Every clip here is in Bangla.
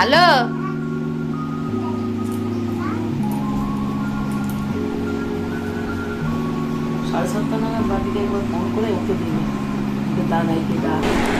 ভালো? সাড়ে সাতটা নাগাদ বাড়িতে একবার ফোন করে ওকে নাই কি ডাক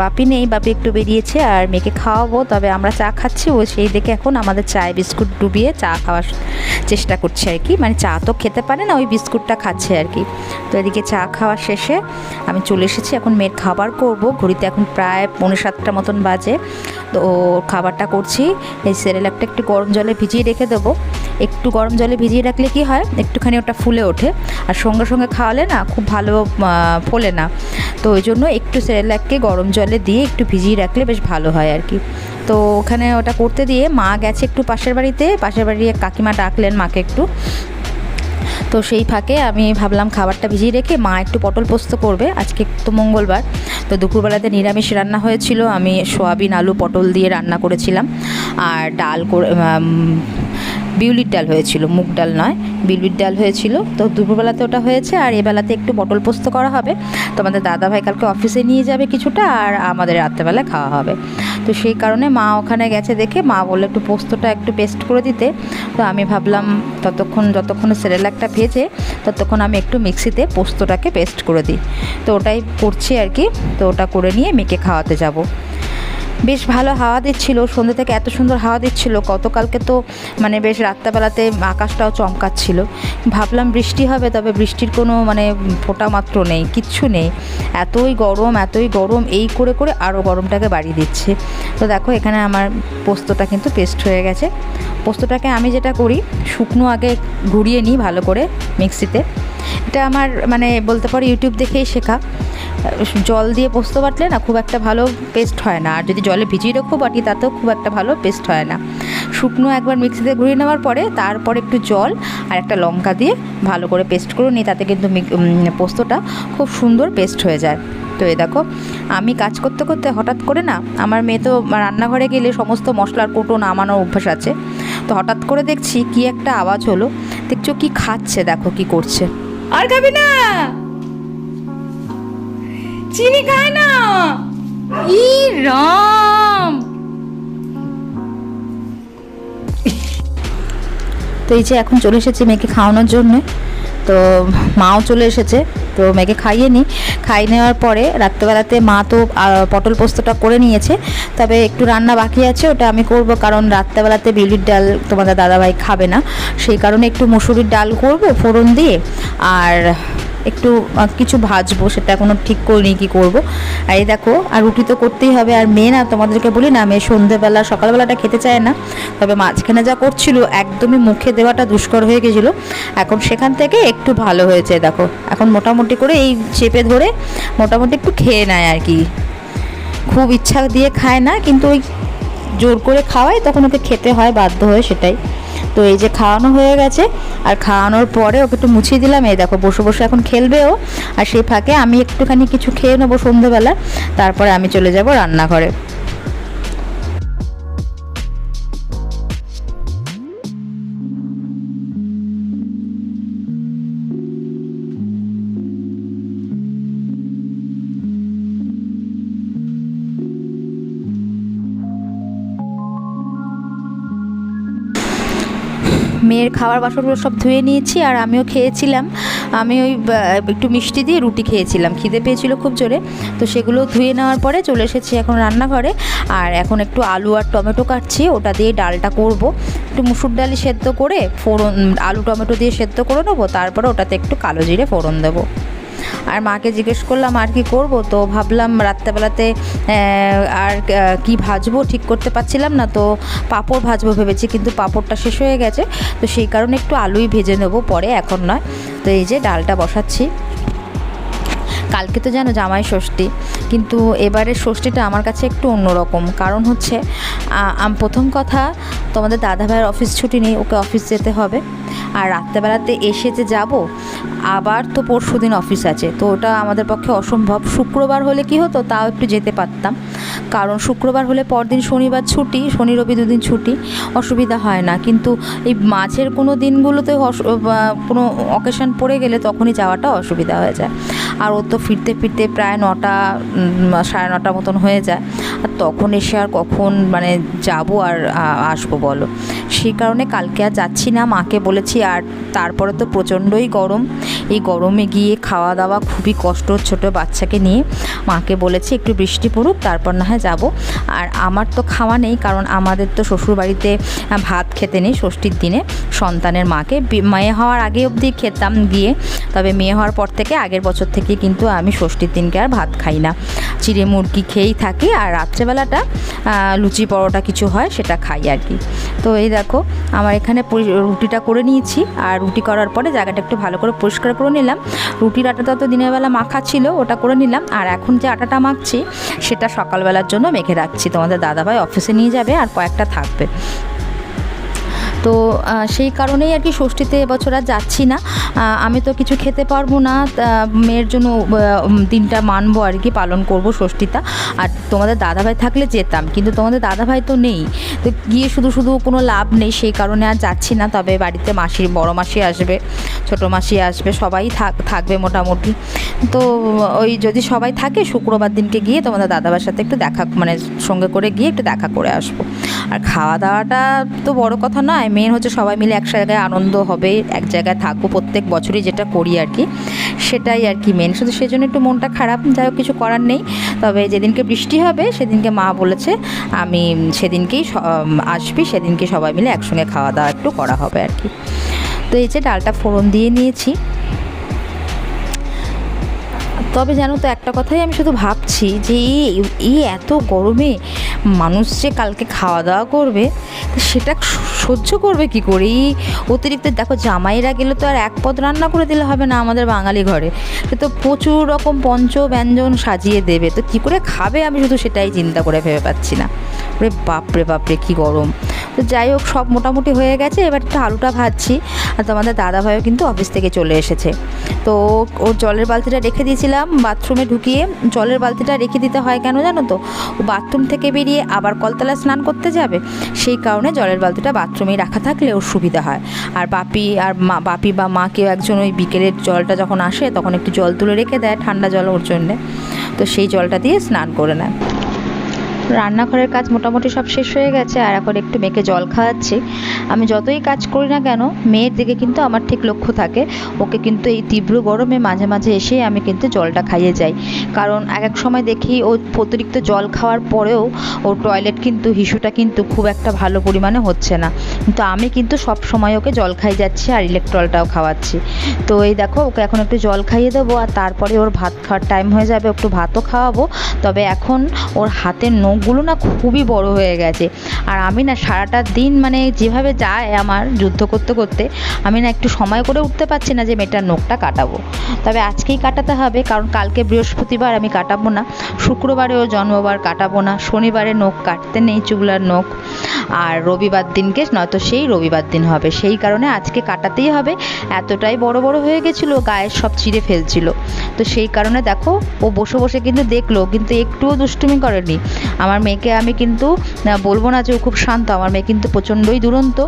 বাপি নেই, বাপি একটু বেরিয়েছে আর মেয়েকে খাওয়াবো, তবে আমরা চা খাচ্ছি। ও সেই দেখে এখন আমাদের চায়ে বিস্কুট ডুবিয়ে চা খাওয়ার চেষ্টা করছে আর কি। মানে চা তো খেতে পারে না, ওই বিস্কুটটা খাচ্ছে আর কি। তো এদিকে চা খাওয়া শেষে আমি চলে এসেছি, এখন মেয়ের খাবার করব। ঘড়িতে এখন প্রায় পনেরো সাতটা মতন বাজে। তো খাবারটা করছি। এই সেরেলাকটা একটু গরম জলে ভিজিয়ে রেখে দেবো। একটু গরম জলে ভিজিয়ে রাখলে কি হয়? একটুখানি ওটা ফুলে ওঠে। আর সঙ্গে সঙ্গে খাওয়ালে না খুব ভালো ফোলে না। তো ওই জন্য একটু সেরেলাককে গরম জলে দিয়ে একটু ভিজিয়ে রাখলে বেশ ভালো হয় আর কি। তো ওখানে ওটা করতে দিয়ে মা গেছে একটু পাশের বাড়িতে, পাশের বাড়ি কাকিমা ডাকলেন মাকে একটু। তো সেই ফাঁকে আমি ভাবলাম খাবারটা ভিজিয়ে রেখে মা একটু পটল পোস্ত করবে, আজকে তো মঙ্গলবার। তো দুপুরবেলাতে নিরামিষ রান্না হয়েছিল, আমি সোয়াবিন, আলু, পটল দিয়ে রান্না করেছিলাম। আর ডাল করে বিউলির ডাল হয়েছিল, মুগ ডাল নয়, বিউলির ডাল হয়েছিল। তো দুপুরবেলাতে ওটা হয়েছে, আর এবেলাতে একটু পটল পোস্ত করা হবে। তোমাদের দাদাভাই কালকে অফিসে নিয়ে যাবে কিছুটা, আর আমাদের রাত্রেবেলা খাওয়া হবে। তো সেই কারণে মা ওখানে গেছে দেখে, মা বলল একটু পোস্তটা একটু পেস্ট করে দিতে। তো আমি ভাবলাম, ততক্ষণ যতক্ষণ সেরেলাকটা ভেজে, ততক্ষণ আমি একটু মিক্সিতে পোস্তটাকে পেস্ট করে দিই। তো ওটাই করছি আর কি। তো ওটা করে নিয়ে মেয়েকে খাওয়াতে যাব। বেশ ভালো হাওয়া দিচ্ছিল, সন্ধ্যে থেকে এত সুন্দর হাওয়া দিচ্ছিল, গতকালকে তো মানে বেশ রাত্রেবেলাতে আকাশটাও চমকাচ্ছিল। ভাবলাম বৃষ্টি হবে, তবে বৃষ্টির কোনো মানে ফোটা মাত্র নেই, কিচ্ছু নেই। এতই গরম এতই গরম, এই করে করে আরও গরমটাকে বাড়িয়ে দিচ্ছে। তো দেখো, এখানে আমার পোস্তটা কিন্তু পেস্ট হয়ে গেছে। পোস্তটাকে আমি যেটা করি, শুকনো আগে ঘুরিয়ে নিই ভালো করে মিক্সিতে। এটা আমার মানে বলতে পারি ইউটিউব দেখেই শেখা। জল দিয়ে পোস্ত বাটলে না খুব একটা ভালো পেস্ট হয় না। আর যদি জলে ভিজিয়ে রাখো বাটি, তাতেও খুব একটা ভালো পেস্ট হয় না। শুকনো একবার মিক্সিতে ঘুরিয়ে নেওয়ার পরে, তারপর একটু জল আর একটা লঙ্কা দিয়ে ভালো করে পেস্ট করে নিই তাতে কিন্তু পোস্তটা খুব সুন্দর পেস্ট হয়ে যায়। তো এ দেখো, আমি কাজ করতে করতে হঠাৎ করে না, আমার মেয়ে তো রান্নাঘরে গেলে সমস্ত মশলার কোটো নামানোর অভ্যাস আছে। তো হঠাৎ করে দেখছি কি একটা আওয়াজ হলো, দেখছ কি খাচ্ছে, দেখো কি করছে। আর খাবি না? চিনি খায় না? ই রাম। তো এই যে এখন চলে এসেছে মেয়েকে খাওয়ানোর জন্য, তো মাও চলে এসেছে। তো মেয়েকে খাইয়ে নিই খাইয়ে নেওয়ার পরে রাত্রেবেলাতে মা তো পটল পোস্তটা করে নিয়েছে। তবে একটু রান্না বাকি আছে, ওটা আমি করব কারণ রাত্রেবেলাতে বিউলির ডাল তোমাদের দাদাভাই খাবে না। সেই কারণে একটু মুসুরির ডাল করব, ফোড়ন দিয়ে। আর একটু কিছু ভাজবো, সেটা এখনও ঠিক করিনি কি করব। আর এই দেখো, আর রুটি তো করতেই হবে। আর মেয়ে না, তোমাদেরকে বলি না, মেয়ে সন্ধেবেলা, সকালবেলাটা খেতে চায় না। তবে মাঝখানে যা করছিল, একদমই মুখে দেওয়াটা দুষ্কর হয়ে গেছিল। এখন সেখান থেকে একটু ভালো হয়েছে, দেখো। এখন মোটামুটি করে এই চেপে ধরে মোটামুটি একটু খেয়ে নেয় আর কি। খুব ইচ্ছা দিয়ে খায় না, কিন্তু ওই জোর করে খাওয়াই তখন ওকে খেতে হয়, বাধ্য হয়ে সেটাই। তো এই যে খাওয়ানো হয়ে গেছে, আর খাওয়ানোর পরে ওকে একটু মুছিয়ে দিলাম। এই দেখো, বসে বসে এখন খেলবেও। আর সেই ফাঁকে আমি একটুখানি কিছু খেয়ে নেব সন্ধেবেলা। তারপরে আমি চলে যাব রান্নাঘরে। মেয়ের খাওয়ার বাসনগুলো সব ধুয়ে নিয়েছি আর আমিও খেয়েছিলাম। আমি ওই একটু মিষ্টি দিয়ে রুটি খেয়েছিলাম। খিদে পেয়েছিল খুব জোরে। তো সেগুলো ধুয়ে নেওয়ার পরে চলে এসেছি এখন রান্নাঘরে। আর এখন একটু আলু আর টমেটো কাটছি। ওটা দিয়ে ডালটা করব। একটু মুসুর ডালি সেদ্ধ করে ফোড়ন, আলু টমেটো দিয়ে সেদ্ধ করে নেব। তারপরে ওটাতে একটু কালো জিরে ফোড়ন দেবো। আর মাকে জিজ্ঞেস করলাম, আর কি করব? তো ভাবলাম রাত্রেবেলাতে আর কি ভাজবো? ঠিক করতে পারছিলাম না, তো পাঁপড় ভাজবো ভেবেছি, কিন্তু পাঁপড়টা শেষ হয়ে গেছে। তো সেই কারণে একটু আলুই ভেজে নেব, পরে এখন নয়। তো এই যে ডালটা বসাচ্ছি। কালকে তো জানো জামাই ষষ্ঠী, কিন্তু এবারের ষষ্ঠীটা আমার কাছে একটু অন্যরকম। কারণ হচ্ছে প্রথম কথা, তোমাদের দাদা ভাইয়ের অফিস ছুটি নেই, ওকে অফিস যেতে হবে। আর রাত্রেবেলাতে এসে যে যাব, আবার তো পরশু দিন অফিস আছে। তো ওটা আমাদের পক্ষে অসম্ভব। শুক্রবার হলে কি হতো, তাও একটু যেতে পারতাম। কারণ শুক্রবার হলে পরদিন শনিবার ছুটি, শনি, রবি দুদিন ছুটি, অসুবিধা হয় না। কিন্তু এই মাঝের কোনো দিনগুলোতে কোনো অকেশন পড়ে গেলে তখনই যাওয়াটা অসুবিধা হয়ে যায়। আর ও তো ফিরতে ফিরতে প্রায় নটা সাড়ে নটা মতন হয়ে যায়। আর তখন এসে আর কখন মানে যাব আর আসব বলো? সেই কারণে কালকে আর যাচ্ছি না। মাকে বলেছি, আর তারপরে তো প্রচণ্ডই গরম। এই গরমে গিয়ে খাওয়া দাওয়া খুবই কষ্ট ছোটো বাচ্চাকে নিয়ে। মাকে বলেছি একটু বৃষ্টি পড়ুক, তারপর না হয় যাব। আর আমার তো খাওয়া নেই, কারণ আমাদের তো শ্বশুরবাড়িতে ভাত খেতে নেই ষষ্ঠীর দিনে। সন্তানের মাকে মেয়ে হওয়ার আগে অবধি খেতাম গিয়ে। তবে মেয়ে হওয়ার পর থেকে, আগের বছর থেকে কিন্তু আমি ষষ্ঠীর দিনকে আর ভাত খাই না। চিড়ে মুরগি খেয়েই থাকি আর রাত্রেবেলাটা লুচি পরোটা কিছু হয় সেটা খাই আর কি। তো এই দেখো, আমার এখানে রুটিটা করে নিয়েছি। আর রুটি করার পরে জায়গাটা একটু ভালো করে পরিষ্কার করে নিলাম। রুটির আটাটা তো দিনের বেলা মাখা ছিল, ওটা করে নিলাম। আর এখন যে আটাটা মাখছি, সেটা সকালবেলার জন্য মেখে রাখছি। তোমাদের দাদাভাই অফিসে নিয়ে যাবে আর কয়েকটা থাকবে। তো সেই কারণেই আর কি ষষ্ঠীতে এবছর আর যাচ্ছি না। আমি তো কিছু খেতে পারব না মেয়ের জন্য দিনটা মানবো আর কি, পালন করব ষষ্ঠীটা। আর তোমাদের দাদাভাই থাকলে যেতাম, কিন্তু তোমাদের দাদাভাই তো নেই। তো গিয়ে শুধু শুধু কোনো লাভ নেই, সেই কারণে আর যাচ্ছি না। তবে বাড়িতে মাসির, বড় মাসি আসবে, ছোট মাসি আসবে, সবাই থাক, থাকবে মোটামুটি। তো, ওই যদি সবাই থাকে, শুক্রবার দিনকে গিয়ে তোমাদের দাদাভাইয়ের সাথে একটু দেখা মানে সঙ্গে করে গিয়ে একটু দেখা করে আসব। আর খাওয়া দাওয়াটা তো বড় কথা নয় মেন হচ্ছে সবাই মিলে এক জায়গায় আনন্দ হবে, এক জায়গায় থাকব, প্রত্যেক বছরই যেটা করি আর কি, সেটাই আর কি মেন শুধু সেজন্য একটু মনটা খারাপ, যাই হোক কিছু করার নেই। তবে যেদিনকে বৃষ্টি হবে, সেদিনকে মা বলেছে, আমি সেদিনকেই আসবি, সেদিনকে সবাই মিলে একসঙ্গে খাওয়া দাওয়া একটু করা হবে আর কি। তো এই যে ডালটা ফোড়ন দিয়ে নিয়েছি। তবে জানো তো, একটা কথাই আমি শুধু ভাবছি যে এই এত গরমে মানুষ যে কালকে খাওয়া দাওয়া করবে সেটা সহ্য করবে কি করে? এই অতিরিক্ত দেখো, জামাইরা গেলে তো আর এক পদ রান্না করে দিলে হবে না আমাদের বাঙালি ঘরে। সে তো প্রচুর রকম পঞ্চ ব্যঞ্জন সাজিয়ে দেবে, তো কী করে খাবে? আমি শুধু সেটাই চিন্তা করে ভেবে পাচ্ছি না। ওরে বাপরে বাপরে, কী গরম। তো যাই হোক, সব মোটামুটি হয়ে গেছে। এবার একটু আলুটা ভাজছি। আর তোমাদের দাদাভাইও কিন্তু অফিস থেকে চলে এসেছে। তো ওর জলের বালতিটা রেখে দিয়েছিলাম। বাথরুমে ঢুকিয়ে জলের বালতিটা রেখে দিতে হয় কেন জানো তো? ও বাথরুম থেকে বেরিয়ে আবার কলতলায় স্নান করতে যাবে। সেই কারণে জলের বালতিটা বাথরুমে রাখা থাকলে ওর সুবিধা হয়। আর বাপি আর মা, বাপি বা মা কেউ একজন ওই বিকেলের জলটা যখন আসে তখন একটু জল তুলে রেখে দেয়, ঠান্ডা জল ওর জন্যে। তো সেই জলটা দিয়ে স্নান করে নেয়। রান্নাঘরের কাজ মোটামুটি সব শেষ হয়ে গেছে, আর এখন একটু মেয়েকে জল খাওয়াচ্ছি। আমি যতই কাজ করি না কেন, মেয়ের দিকে কিন্তু আমার ঠিক লক্ষ্য থাকে। ওকে কিন্তু এই তীব্র গরমে মাঝে মাঝে এসে আমি কিন্তু জলটা খাইয়ে যাই। কারণ এক এক সময় দেখি ও অতিরিক্ত জল খাওয়ার পরেও ওর টয়লেট কিন্তু, হিসুটা কিন্তু খুব একটা ভালো পরিমাণে হচ্ছে না। কিন্তু আমি কিন্তু সব সময় ওকে জল খাইয়ে যাচ্ছি আর ইলেকট্রলটাও খাওয়াচ্ছি। তো এই দেখো, ওকে এখন একটু জল খাইয়ে দেবো, আর তারপরে ওর ভাত খাওয়ার টাইম হয়ে যাবে, একটু ভাতও খাওয়াবো। তবে এখন ওর হাতের নখগুলো না খুবই বড় হয়ে গেছে। আর আমি না সারাটা দিন মানে যেভাবে যায় আমার যুদ্ধ করতে করতে, আমি না একটু সময় করে উঠতে পারছি না যে মেয়েটার নখটা কাটাবো। তবে আজকেই কাটাতে হবে, কারণ কালকে বৃহস্পতিবার আমি কাটাবো না, শুক্রবারেও জন্মবার কাটাবো না, শনিবারে নখ কাটতে নেই চুগলার নখ। আর রবিবার দিনকে নয়তো সেই রবিবার দিন হবে। সেই কারণে আজকে কাটাতেই হবে। এতটাই বড় বড় হয়ে গেছিল গায়ের সব চিড়ে ফেলছিল। তো সেই কারণে দেখো, ও বসে বসে কিন্তু দেখল, কিন্তু একটুও দুষ্টুমি করেনি। আমার মেয়েকে আমি কিন্তু বলব না যে ও খুব শান্ত। আমার মেয়ে কিন্তু প্রচণ্ডই দুরন্ত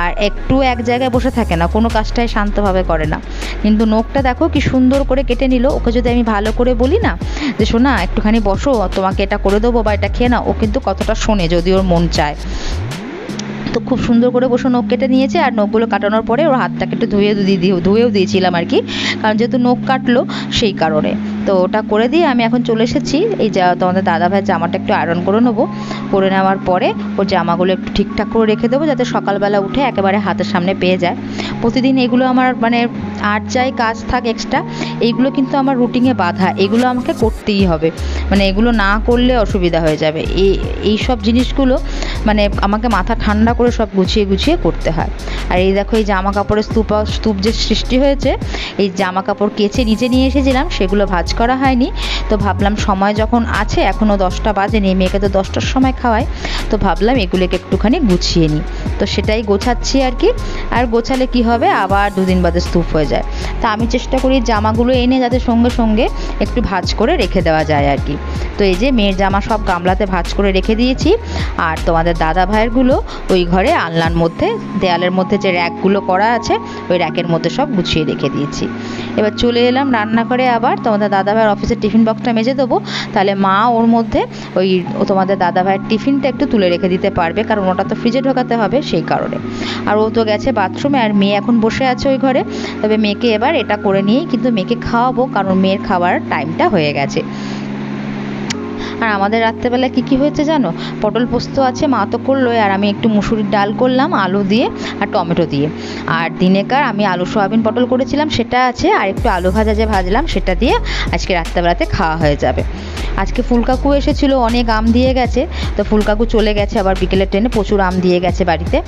আর একটু এক জায়গায় বসে থাকে না, কোনো কাজটাই শান্তভাবে করে না। কিন্তু নখটা দেখো কি সুন্দর করে কেটে নিল। ওকে যদি আমি ভালো করে বলি না, যে শোনা একটুখানি বসো, তোমাকে এটা করে দেবো বা এটা খেয়ে না ও কিন্তু কতটা শোনে যদি ওর মন চায়। তো খুব সুন্দর করে বসে নখ কেটে নিয়েছে আর নখগুলো কাটানোর পরে ওর হাতটাকে একটু ধুয়ে ধুয়েও দিয়েছিলাম আর কি। কারণ যেহেতু নখ কাটলো সেই কারণে। তো ওটা করে দিয়ে আমি এখন চলে এসেছি। এই যা তোমাদের দাদা ভাইয়ের জামাটা একটু আয়রন করে নেব। করে নেওয়ার পরে ওর জামাগুলো একটু ঠিকঠাক করে রেখে দেবো যাতে সকালবেলা উঠে একেবারে হাতের সামনে পেয়ে যায়। প্রতিদিন এগুলো আমার মানে আর যাই কাজ থাক এক্সট্রা এইগুলো কিন্তু আমার রুটিনে বাধা। এগুলো আমাকে করতেই হবে। মানে এগুলো না করলে অসুবিধা হয়ে যাবে। এই এই সব জিনিসগুলো মানে আমাকে মাথা ঠান্ডা করে সব গুছিয়ে গুছিয়ে করতে হয়। আর এই দেখো এই জামা কাপড়ের স্তূপ স্তূপ যে সৃষ্টি হয়েছে, এই জামা কাপড় কেচে নিচে নিয়ে এসেছিলাম, সেগুলো ভাঁজ করা হয়নি। তো ভাবলাম সময় যখন আছে এখনও দশটা বাজেনি। মেয়েকে তো দশটার সময় খাওয়াই। তো ভাবলাম এগুলোকে একটুখানি গুছিয়ে নিই। তো সেটাই গোছাচ্ছি আর কি। আর গোছালে কি হবে? আবার দুদিন বাদে স্তূপ হয়ে যায়। তা আমি চেষ্টা করি জামাগুলো এনে যাতে সঙ্গে সঙ্গে একটু ভাজ করে রেখে দেওয়া যায় আর কি। তো এই যে মেয়ের জামা সব গামলাতে ভাজ করে রেখে দিয়েছি। আর তোমাদের দাদা ভাইয়েরগুলো ওই ঘরে আলনার মধ্যে, দেয়ালের মধ্যে যে র্যাকগুলো করা আছে, ওই র্যাকের মধ্যে সব গুছিয়ে রেখে দিয়েছি। এবার চলে এলাম রান্নাঘরে আবার। তোমাদের দাদা ভাইয়ের অফিসের টিফিন বক্সটা মেজে দেবো। তাহলে মা ওর মধ্যে ওই তোমাদের দাদা ভাইয়ের টিফিনটা একটু তুলে রেখে দিতে পারবে, কারণ ওটা তো ফ্রিজে ঢোকাতে হবে সেই কারণে। আর ও তো গেছে বাথরুমে আর মেয়ে এখন বসে আছে ওই ঘরে। তবে মেয়েকে এবার এটা করে নিয়েই কিন্তু মেয়েকে খাওয়াবো, কারণ মেয়ের খাওয়ার টাইমটা হয়ে গেছে। আর আমাদের রাত্রেবেলা কী কী হয়েছে জানো? পটল পোস্ত আছে, মা তো করল আর আমি একটু মুসুরির ডাল করলাম, আলু দিয়ে আর টমেটো দিয়ে। আর দিনেকার আমি আলু সয়াবিন পটল করেছিলাম, সেটা আছে, আর একটু আলু ভাজা যে ভাজলাম, সেটা দিয়ে আজকে রাত্রেবেলাতে খাওয়া হয়ে যাবে। আজকে ফুলকাকু এসেছিল, অনেক আম দিয়ে গেছে, তো ফুলকাকু চলে গেছে, আবার বিকেলের ট্রেনে প্রচুর আম দিয়ে গেছে বাড়িতে।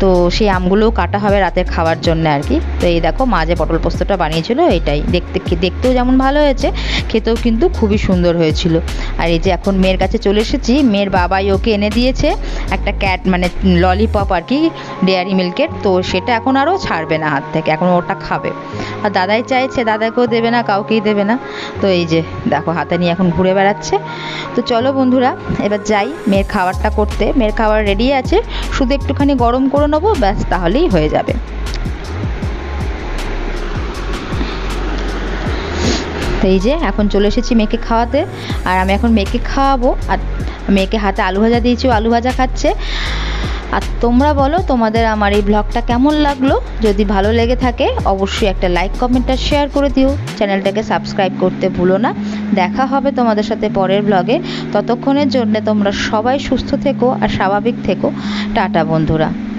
তো সেই আমগুলোও কাটা হবে রাতের খাওয়ার জন্য আর কি। তো এই দেখো, মা যে পটল পোস্তটা বানিয়েছিল এটাই দেখতে, দেখতেও যেমন ভালো হয়েছে, খেতেও কিন্তু খুবই সুন্দর হয়েছিল। আর এই যে এখন মেয়ের কাছে চলে এসেছি। মেয়ের বাবাই ওকে এনে দিয়েছে একটা ক্যাট মানে ললিপপ আর কি ডেয়ারি মিল্কের তো সেটা এখন আরও ছাড়বে না হাত থেকে, এখন ওটা খাবে। আর দাদাই চাইছে, দাদাকেও দেবে না, কাউকেই দেবে না। তো এই যে, দেখো, হাতে নিয়ে এখন ঘুরে বেড়াচ্ছে। তো চলো বন্ধুরা, এবার যাই মেয়ের খাবারটা করতে। মেয়ের খাবার রেডি আছে, শুধু একটুখানি গরম করে নেব, ব্যাস, তাহলেই হয়ে যাবে। এই যে, এখন চলে এসেছি মেয়েকে খাওয়াতে। আর আমি এখন মেয়েকে খাওয়াবো। আর মেয়েকে হাতে আলু ভাজা দিয়েছি আলু ভাজা খাচ্ছে। আর তোমরা বলো, তোমাদের আমার এই ব্লগটা কেমন লাগল? যদি ভালো লেগে থাকে, অবশ্যই একটা লাইক কমেন্ট আর শেয়ার করে দিও। চ্যানেলটাকে সাবস্ক্রাইব করতে ভুলো না। দেখা হবে তোমাদের সাথে পরের ব্লগে ততক্ষণের জন্য তোমরা সবাই সুস্থ থেকো আর স্বাভাবিক থেকো। টাটা, বন্ধুরা।